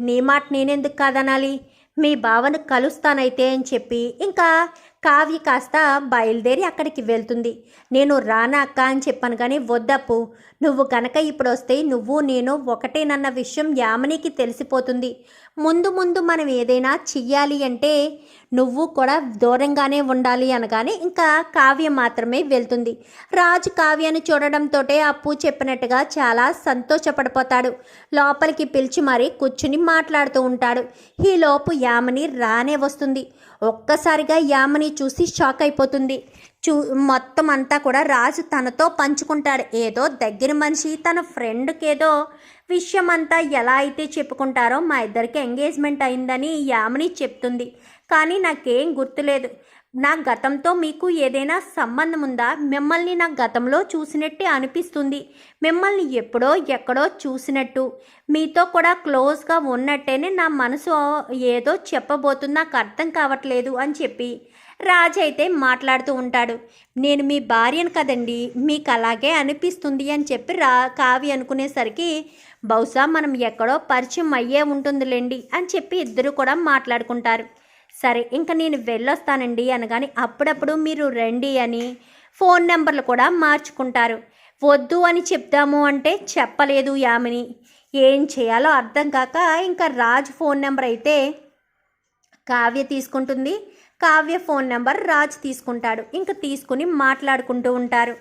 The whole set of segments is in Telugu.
నీ మాట నేనెందుకు కాదనాలి? మీ బావను కలుస్తానైతే అని చెప్పి ఇంకా కావ్య కాస్త బయలుదేరి అక్కడికి వెళ్తుంది. నేను రానా అక్క అని చెప్పాను కానీ వద్దప్పు. నువ్వు కనుక ఇప్పుడు వస్తే నువ్వు నేను ఒకటేనన్న విషయం యామనికి తెలిసిపోతుంది. ముందు ముందు మనం ఏదైనా చెయ్యాలి అంటే నువ్వు కూడా దూరంగానే ఉండాలి అనగానే ఇంకా కావ్య మాత్రమే వెళ్తుంది. రాజు కావ్యను చూడడంతో అప్పు చెప్పినట్టుగా చాలా సంతోషపడిపోతాడు. లోపలికి పిలిచి మరీ కూర్చుని మాట్లాడుతూ ఉంటాడు. ఈలోపు యామని రానే వస్తుంది. ఒక్కసారిగా యామని చూసి షాక్ అయిపోతుంది. చూ మొత్తం అంతా కూడా రాజు తనతో పంచుకుంటాడు. ఏదో దగ్గర మనిషి తన ఫ్రెండ్కి ఏదో విషయం అంతా ఎలా అయితే చెప్పుకుంటారో మా ఇద్దరికి ఎంగేజ్మెంట్ అయిందని యామిని చెప్తుంది. కానీ నాకేం గుర్తులేదు. నా గతంతో మీకు ఏదైనా సంబంధం ఉందా? మిమ్మల్ని నా గతంలో చూసినట్టే అనిపిస్తుంది. మిమ్మల్ని ఎప్పుడో ఎక్కడో చూసినట్టు. మీతో కూడా క్లోజ్గా ఉన్నట్టేనే నా మనసు ఏదో చెప్పబోతుంది. నాకు అర్థం కావట్లేదు అని చెప్పి రాజు అయితే మాట్లాడుతూ ఉంటాడు. నేను మీ భార్యను కదండి మీకు అలాగే అనిపిస్తుంది అని చెప్పి రా కావి అనుకునేసరికి బహుశా మనం ఎక్కడో పరిచయం అయ్యే ఉంటుందిలేండి అని చెప్పి ఇద్దరు కూడా మాట్లాడుకుంటారు. సరే ఇంకా నేను వెళ్ళొస్తానండి అనగాని అప్పుడప్పుడు మీరు రండి అని ఫోన్ నెంబర్లు కూడా మార్చుకుంటారు. వద్దు అని చెప్దాము అంటే చెప్పలేదు యామిని. ఏం చేయాలో అర్థం కాక ఇంకా రాజ్ ఫోన్ నెంబర్ అయితే కావ్య తీసుకుంటుంది. కావ్య ఫోన్ నెంబర్ రాజ్ తీసుకుంటాడు. ఇంకా తీసుకుని మాట్లాడుకుంటూ ఉంటారు.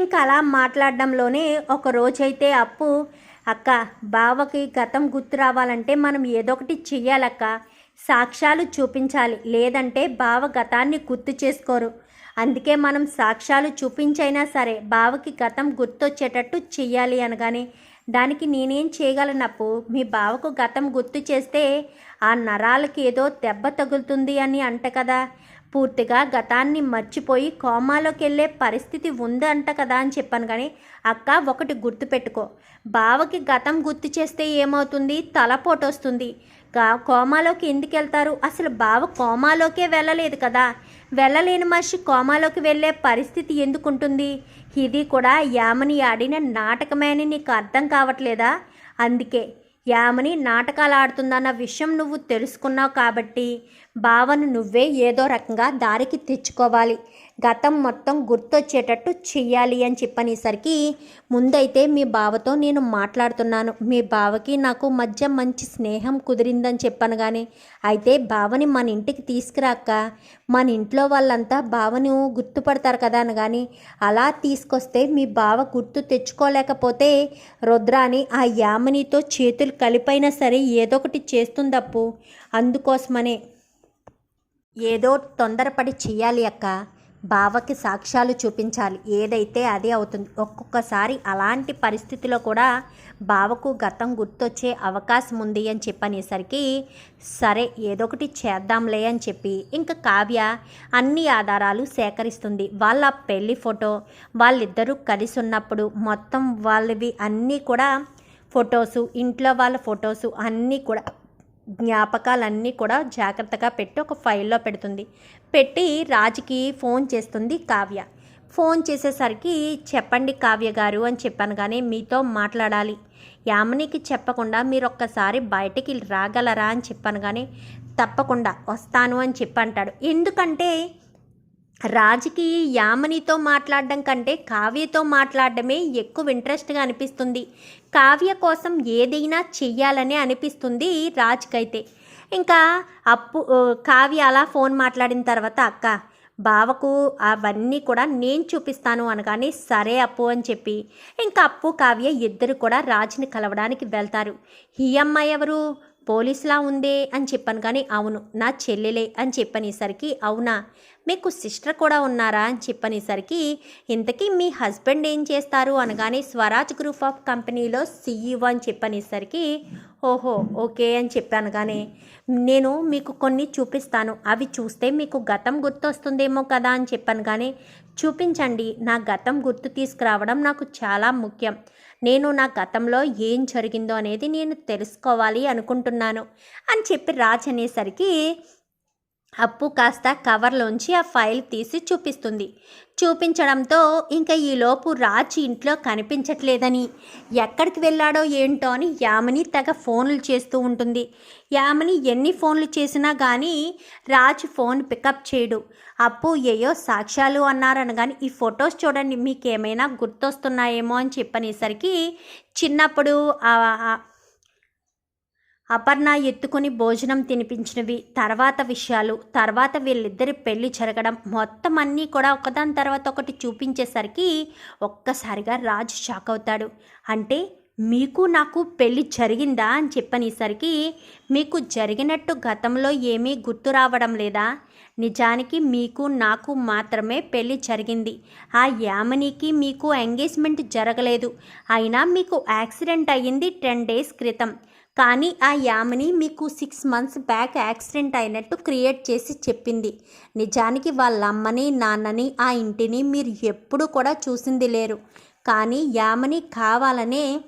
ఇంకా అలా మాట్లాడడంలోనే ఒక రోజైతే అప్పు అక్క బావకి గతం గుర్తు రావాలంటే మనం ఏదో ఒకటి చెయ్యాలక్క. సాక్ష్యాలు చూపించాలి. లేదంటే బావ గతాన్ని గుర్తు చేసుకోరు. అందుకే మనం సాక్ష్యాలు చూపించైనా సరే బావకి గతం గుర్తొచ్చేటట్టు చెయ్యాలి అనగానే దానికి నేనేం చేయగలనప్పు? మీ బావకు గతం గుర్తు చేస్తే ఆ నరాలకి ఏదో దెబ్బ తగులుతుంది అని అంట కదా. పూర్తిగా గతాన్ని మర్చిపోయి కోమాలోకి వెళ్ళే పరిస్థితి ఉంది అంట కదా అని చెప్పాను కానీ అక్క ఒకటి గుర్తుపెట్టుకో. బావకి గతం గుర్తు చేస్తే ఏమవుతుంది? తలపోటొస్తుంది. కోమాలోకి ఎందుకు వెళ్తారు అసలు బావ కోమాలోకే వెళ్ళలేదు కదా. వెళ్ళలేని మనిషి కోమాలోకి వెళ్ళే పరిస్థితి ఎందుకుంటుంది? ఇది కూడా యామని ఆడిన నాటకమేనని నీకు అర్థం కావట్లేదా? అందుకే యామని నాటకాలు ఆడుతుందన్న విషయం నువ్వు తెలుసుకున్నావు కాబట్టి బావను నువ్వే ఏదో రకంగా దారికి తెచ్చుకోవాలి. గతం మొత్తం గుర్తొచ్చేటట్టు చెయ్యాలి అని చెప్పనేసరికి ముందైతే మీ బావతో నేను మాట్లాడుతున్నాను. మీ బావకి నాకు మధ్య మంచి స్నేహం కుదిరిందని చెప్పాను కానీ అయితే బావని మన ఇంటికి తీసుకురాక మన ఇంట్లో వాళ్ళంతా బావను గుర్తుపడతారు కదా అని కానీ అలా తీసుకొస్తే మీ బావ గుర్తు తెచ్చుకోలేకపోతే రుద్రాని ఆ యామనితో చేతులు కలిపైనా సరే ఏదో ఒకటి చేస్తుందప్పు. అందుకోసమనే ఏదో తొందరపడి చెయ్యాలి అక్క. బావకి సాక్ష్యాలు చూపించాలి. ఏదైతే అదే అవుతుంది. ఒక్కొక్కసారి అలాంటి పరిస్థితిలో కూడా బావకు గతం గుర్తొచ్చే అవకాశం ఉంది అని చెప్పనేసరికి సరే ఏదో ఒకటి చేద్దాంలే అని చెప్పి ఇంకా కావ్య అన్ని ఆధారాలు సేకరిస్తుంది. వాళ్ళ పెళ్ళి ఫోటో వాళ్ళిద్దరూ కలిసి ఉన్నప్పుడు మొత్తం వాళ్ళవి అన్నీ కూడా ఫొటోసు ఇంట్లో వాళ్ళ ఫొటోసు అన్నీ కూడా జ్ఞాపకాలన్నీ కూడా జాగ్రత్తగా పెట్టి ఒక ఫైల్లో పెడుతుంది. పెట్టి రాజుకి ఫోన్ చేస్తుంది కావ్య. ఫోన్ చేసేసరికి చెప్పండి కావ్య గారు అని చెప్పాను కానీ మీతో మాట్లాడాలి. యామినికి చెప్పకుండా మీరు ఒక్కసారి బయటికి రాగలరా అని చెప్పాను కానీ తప్పకుండా వస్తాను అని చెప్పి అంటాడు ఎందుకంటే రాజుకి యామనితో మాట్లాడడం కంటే కావ్యతో మాట్లాడడమే ఎక్కువ ఇంట్రెస్ట్గా అనిపిస్తుంది. కావ్య కోసం ఏదైనా చెయ్యాలని అనిపిస్తుంది రాజుకైతే. ఇంకా అప్పు కావ్య అలా ఫోన్ మాట్లాడిన తర్వాత అక్క బావకు అవన్నీ కూడా నేను చూపిస్తాను అనగానే సరే అప్పు అని చెప్పి. ఇంకా అప్పు కావ్య ఇద్దరు కూడా రాజుని కలవడానికి వెళ్తారు. ఈ అమ్మాయి ఎవరు? పోలీసులా ఉందే అని చెప్పాను. కానీ అవును నా చెల్లెలే అని చెప్పనేసరికి అవునా? మీకు సిస్టర్ కూడా ఉన్నారా అని చెప్పనేసరికి ఇంతకీ మీ హస్బెండ్ ఏం చేస్తారు అనగానే స్వరాజ్ గ్రూప్ ఆఫ్ కంపెనీలో సీఈఓ అని చెప్పనేసరికి ఓహో ఓకే అని చెప్పాను కానీ నేను మీకు కొన్ని చూపిస్తాను. అవి చూస్తే మీకు గతం గుర్తొస్తుందేమో కదా అని చెప్పాను. కానీ చూపించండి నా గతం గుర్తు తీసుకురావడం నాకు చాలా ముఖ్యం. నేను నా గతంలో ఏం జరిగిందో అనేది నేను తెలుసుకోవాలి అనుకుంటున్నాను అని చెప్పి రాజ్ అనేసరికి అప్పు కాస్త కవర్లోంచి ఆ ఫైల్ తీసి చూపిస్తుంది. చూపించడంతో ఇంకా ఈలోపు రాజు ఇంట్లో కనిపించట్లేదని. ఎక్కడికి వెళ్ళాడో ఏంటో అని యామిని తెగ ఫోన్లు చేస్తూ ఉంటుంది. యామిని ఎన్ని ఫోన్లు చేసినా కానీ రాజ్ ఫోన్ పికప్ చేయడు. అప్పు ఏయో సాక్ష్యాలు అన్నారని కానీ ఈ ఫొటోస్ చూడండి మీకేమైనా గుర్తొస్తున్నాయేమో అని చెప్పనేసరికి చిన్నప్పుడు అపర్ణ ఎత్తుకుని భోజనం తినిపించినవి తర్వాత విషయాలు తర్వాత వీళ్ళిద్దరి పెళ్ళి జరగడం మొత్తం అన్నీ కూడా ఒకదాని తర్వాత ఒకటి చూపించేసరికి ఒక్కసారిగా రాజు షాక్ అవుతాడు. అంటే మీకు నాకు పెళ్ళి జరిగిందా? అని చెప్పనేసరికి మీకు జరిగినట్టు గతంలో ఏమీ గుర్తు రావడం లేదా? నిజానికి మీకు నాకు మాత్రమే పెళ్ళి జరిగింది. ఆ యామినికి మీకు ఎంగేజ్మెంట్ జరగలేదు. అయినా మీకు యాక్సిడెంట్ అయ్యింది టెన్ డేస్ క్రితం. కానీ ఆ యామిని మీకు సిక్స్ మంత్స్ బ్యాక్ యాక్సిడెంట్ అయినట్టు క్రియేట్ చేసి చెప్పింది. నిజానికి వాళ్ళ అమ్మని నాన్నని ఆ ఇంటిని మీరు ఎప్పుడు కూడా చూసింది లేరు. కానీ యామిని కావాలనే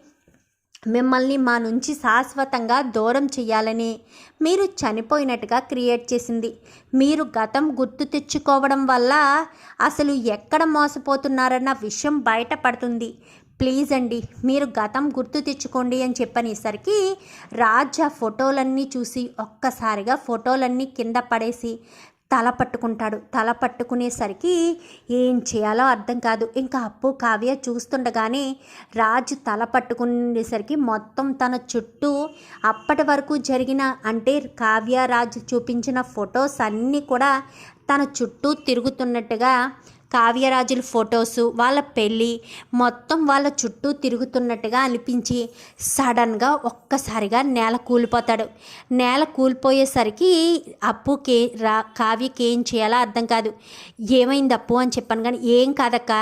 మిమ్మల్ని మా నుంచి శాశ్వతంగా దూరం చేయాలని మీరు చనిపోయినట్టుగా క్రియేట్ చేసింది. మీరు గతం గుర్తు తెచ్చుకోవడం వల్ల అసలు ఎక్కడ మోసపోతున్నారన్న విషయం బయటపడుతుంది. ప్లీజ్ అండి మీరు గతం గుర్తు తెచ్చుకోండి అని చెప్పనేసరికి రాజ్ ఆ ఫోటోలన్నీ చూసి ఒక్కసారిగా ఫోటోలన్నీ కింద పడేసి తల పట్టుకుంటాడు. తల పట్టుకునేసరికి ఏం చేయాలో అర్థం కాదు. ఇంకా అప్పు కావ్య చూస్తుండగానే రాజు తల పట్టుకునేసరికి మొత్తం తన చుట్టూ అప్పటి వరకు జరిగిన అంటే కావ్య రాజు చూపించిన ఫొటోస్ అన్నీ కూడా తన చుట్టూ తిరుగుతున్నట్టుగా కావ్యరాజుల ఫొటోసు వాళ్ళ పెళ్ళి మొత్తం వాళ్ళ చుట్టూ తిరుగుతున్నట్టుగా అనిపించి సడన్గా ఒక్కసారిగా నేల కూలిపోతాడు. నేల కూలిపోయేసరికి అప్పుకి రా కావ్యకి ఏం చేయాలో అర్థం కాదు. ఏమైంది అప్పు అని చెప్పాను కానీ ఏం కాదక్క.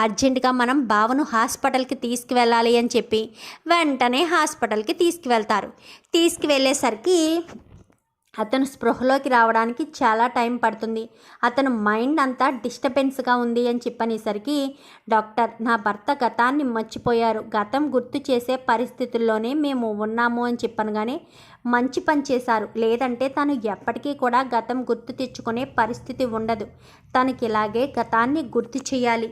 అర్జెంటుగా మనం బావను హాస్పిటల్కి తీసుకువెళ్ళాలి అని చెప్పి వెంటనే హాస్పిటల్కి తీసుకువెళ్తారు. తీసుకువెళ్ళేసరికి అతను స్పృహలోకి రావడానికి చాలా టైం పడుతుంది. అతను మైండ్ అంతా డిస్టర్బెన్స్గా ఉంది అని చెప్పనేసరికి డాక్టర్ నా భర్త గతాన్ని మర్చిపోయారు. గతం గుర్తు చేసే పరిస్థితుల్లోనే మేము ఉన్నాము అని చెప్పాను కానీ మంచి పని చేశారు. లేదంటే తను ఎప్పటికీ కూడా గతం గుర్తు తెచ్చుకునే పరిస్థితి ఉండదు. తనకి ఇలాగే గతాన్ని గుర్తు చేయాలి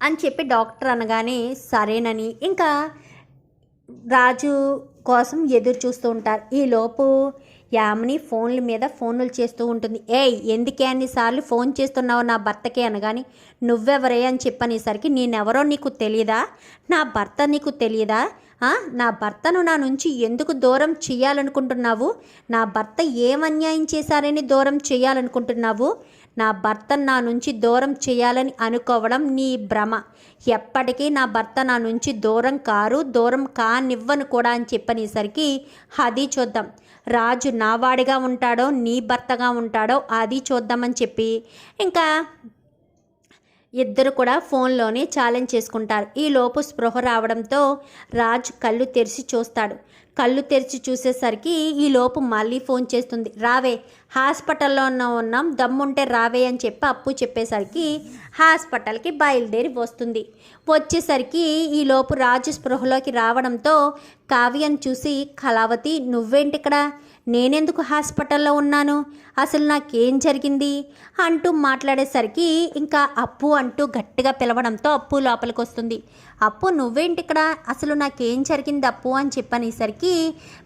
అని చెప్పి డాక్టర్ అనగానే సరేనని ఇంకా రాజు కోసం ఎదురు చూస్తూ ఉంటారు. ఈలోపు యామిని ఫోన్ల మీద ఫోన్లు చేస్తూ ఉంటుంది. ఏయ్ ఎందుకే అన్నిసార్లు ఫోన్ చేస్తున్నావు నా భర్తకి అనగాని నువ్వెవరే? అని చెప్పనేసరికి నేనెవరో నీకు తెలియదా నా భర్త నీకు తెలియదా నా భర్తను నా నుంచి ఎందుకు దూరం చేయాలనుకుంటున్నావు నా భర్త ఏం అన్యాయం చేశారని దూరం చేయాలనుకుంటున్నావు నా భర్త నా నుంచి దూరం చేయాలని అనుకోవడం నీ భ్రమ. ఎప్పటికీ నా భర్త నా నుంచి దూరం కారు దూరం కానివ్వను కూడా అని చెప్పనేసరికి అది చూద్దాం. రాజు నావాడిగా ఉంటాడో నీ భర్తగా ఉంటాడో అది చూద్దామని చెప్పి ఇంకా ఇద్దరు కూడా ఫోన్లోనే ఛాలెంజ్ చేసుకుంటారు. ఈ లోపు స్పృహ రావడంతో రాజు కళ్ళు తెరిచి చూస్తాడు. కళ్ళు తెరిచి చూసేసరికి ఈ లోపు మళ్ళీ ఫోన్ చేస్తుంది. రావే హాస్పిటల్లో ఉన్నాం దమ్ముంటే రావే అని చెప్పి అప్పు చెప్పేసరికి హాస్పిటల్కి బయలుదేరి వస్తుంది. వచ్చేసరికి ఈ లోపు రాజు స్పృహలోకి రావడంతో కావ్యను చూసి కళావతి నువ్వేంటి ఇక్కడ నేనెందుకు హాస్పిటల్లో ఉన్నాను? అసలు నాకేం జరిగింది? అంటూ మాట్లాడేసరికి ఇంకా అప్పు అంటూ గట్టిగా పిలవడంతో అప్పు లోపలికి వస్తుంది అప్పు నువ్వేంటి ఇక్కడ అసలు నాకేం జరిగింది అప్పు అని చెప్పనేసరికి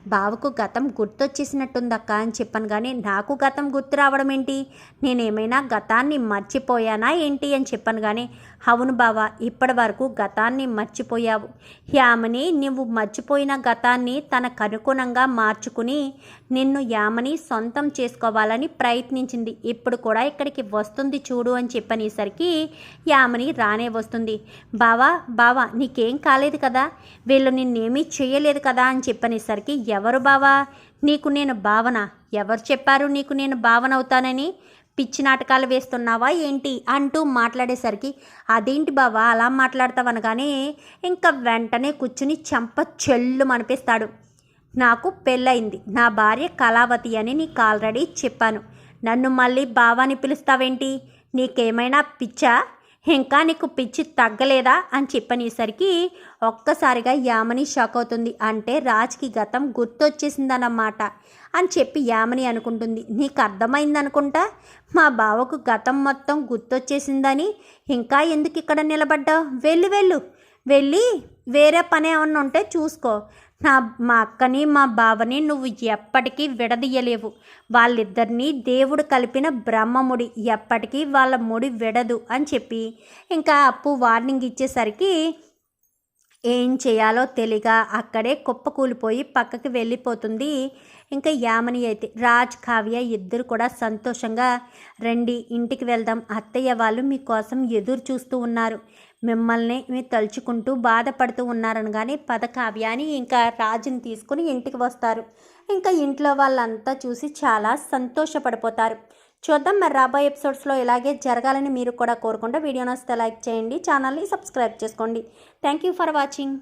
బావకు గతం గుర్తొచ్చేసినట్టుంది అక్క అని చెప్పాను. కానీ నాకు గతం గుర్తు రావడం ఏంటి? నేనేమైనా గతాన్ని మర్చిపోయానా ఏంటి అని చెప్పాను. కానీ అవును బావ ఇప్పటి వరకు గతాన్ని మర్చిపోయావు. యామని నువ్వు మర్చిపోయిన గతాన్ని తనకు అనుగుణంగా మార్చుకుని నిన్ను యామని సొంతం చేసుకోవాలని ప్రయత్నించింది. ఇప్పుడు కూడా ఇక్కడికి వస్తుంది చూడు అని చెప్పనేసరికి యామని రానే వస్తుంది. బావా బావా నీకేం కాలేదు కదా? వీళ్ళు నిన్నేమీ చేయలేదు కదా అని చెప్పనేసరికి ఎవరు బావా? నీకు నేను భావన ఎవరు చెప్పారు నీకు నేను భావన అవుతానని పిచ్చి నాటకాలు వేస్తున్నావా ఏంటి? అంటూ మాట్లాడేసరికి అదేంటి బావా అలా మాట్లాడతావనగానే ఇంకా వెంటనే కూర్చుని చెంప చెల్లు అనిపిస్తాడు నాకు పెళ్ళయింది. నా భార్య కళావతి అని నీకు ఆల్రెడీ చెప్పాను. నన్ను మళ్ళీ బావాని పిలుస్తావేంటి? నీకేమైనా పిచ్చా? ఇంకా నీకు పిచ్చి తగ్గలేదా అని చెప్పనేసరికి ఒక్కసారిగా యామని షాక్ అవుతుంది. అంటే రాజ్కి గతం గుర్తొచ్చేసిందన్నమాట అని చెప్పి యామని అనుకుంటుంది. నీకు అర్థమైంది అనుకుంటా మా బావకు గతం మొత్తం గుర్తొచ్చేసిందని ఇంకా ఎందుకు ఇక్కడ నిలబడ్డావు? వెళ్ళు వెళ్ళు. వెళ్ళి వేరే పని ఏమన్నా ఉంటే చూసుకో. నా మా అక్కని మా బావని నువ్వు ఎప్పటికీ విడదీయలేవు. వాళ్ళిద్దరినీ దేవుడు కలిపిన బ్రహ్మముడి ఎప్పటికీ వాళ్ళ ముడి విడదు అని చెప్పి ఇంకా అప్పు వార్నింగ్ ఇచ్చేసరికి ఏం చేయాలో తెలియక అక్కడే కుప్పకూలిపోయి పక్కకి వెళ్ళిపోతుంది. ఇంకా యామని అయితే రాజ్ కావ్య ఇద్దరు కూడా సంతోషంగా రండి ఇంటికి వెళ్దాం అత్తయ్య వాళ్ళు మీకోసం ఎదురు చూస్తూ ఉన్నారు. మిమ్మల్ని తలుచుకుంటూ బాధపడుతూ ఉన్నారనగానే కానీ పదకావ్యాన్ని ఇంకా రాజుని తీసుకుని ఇంటికి వస్తారు. ఇంకా ఇంట్లో వాళ్ళంతా చూసి చాలా సంతోషపడిపోతారు. చూద్దాం మరి రాబోయే ఎపిసోడ్స్లో ఇలాగే జరగాలని మీరు కూడా కోరుకుంటే వీడియో నచ్చితే లైక్ చేయండి ఛానల్ని సబ్స్క్రైబ్ చేసుకోండి. Thank you for watching.